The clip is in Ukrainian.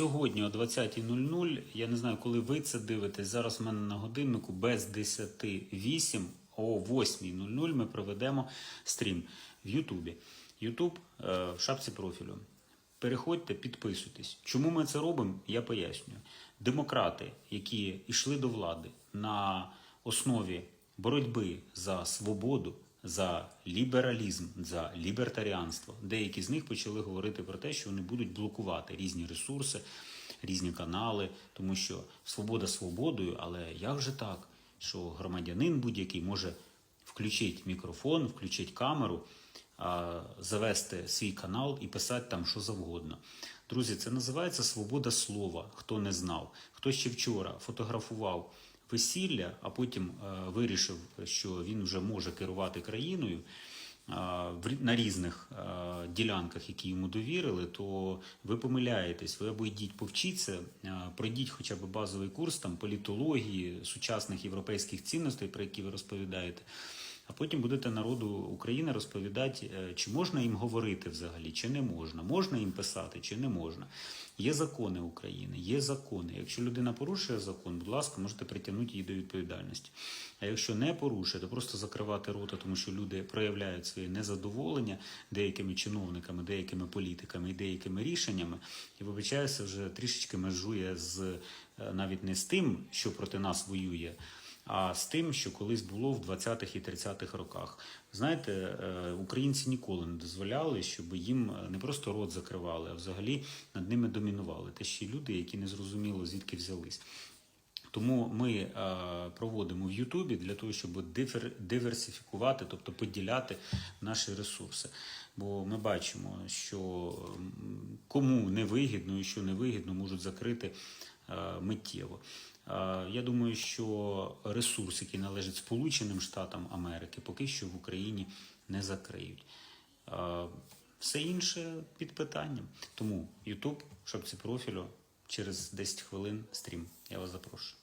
Сьогодні о 20.00, я не знаю, коли ви це дивитесь. Зараз в мене на годиннику без 10.08, о 8.00 ми проведемо стрім в Ютубі. Ютуб е, в шапці профілю. Переходьте, підписуйтесь. Чому ми це робимо? Я пояснюю. Демократи, які йшли до влади на основі боротьби за свободу, за лібералізм, за лібертаріанство, деякі з них почали говорити про те, що вони будуть блокувати різні ресурси, різні канали, тому що свобода свободою, але як же так, що громадянин будь-який може включити мікрофон, включити камеру, завести свій канал і писати там що завгодно. Друзі, це називається свобода слова. Хто не знав, хто ще вчора фотографував весілля, а потім е, вирішив, що він вже може керувати країною. е, На різних е, ділянках, які йому довірили, то ви помиляєтесь. Ви або йдіть повчіться, пройдіть хоча б базовий курс там політології, сучасних європейських цінностей, про які ви розповідаєте. А потім будете народу України розповідати, е, чи можна їм говорити взагалі, чи не можна, можна їм писати, чи не можна. Є закони України, є закони. Якщо людина порушує закон, будь ласка, можете притягнути її до відповідальності. А якщо не порушує, то просто закривати рота, тому що люди проявляють своє незадоволення деякими чиновниками, деякими політиками і деякими рішеннями. І вибачаюся, вже трішечки межує з е, навіть не з тим, що проти нас воює а з тим, що колись було в 20-х і 30-х роках. Знаєте, е, українці ніколи не дозволяли, щоб їм е, не просто рот закривали, а взагалі над ними домінували. Те ще люди, які не зрозуміло звідки взялись. Тому ми е, проводимо в Ютубі для того, щоб диверсифікувати, тобто поділяти наші ресурси. Бо ми бачимо, що кому не вигідно і що не вигідно, можуть закрити миттєво. Е, Я думаю, що ресурс, який належить Сполученим Штатам Америки, поки що в Україні не закриють. Е, Все інше під питанням. Тому YouTube, шапці профілю, через 10 хвилин стрім. Я вас запрошую.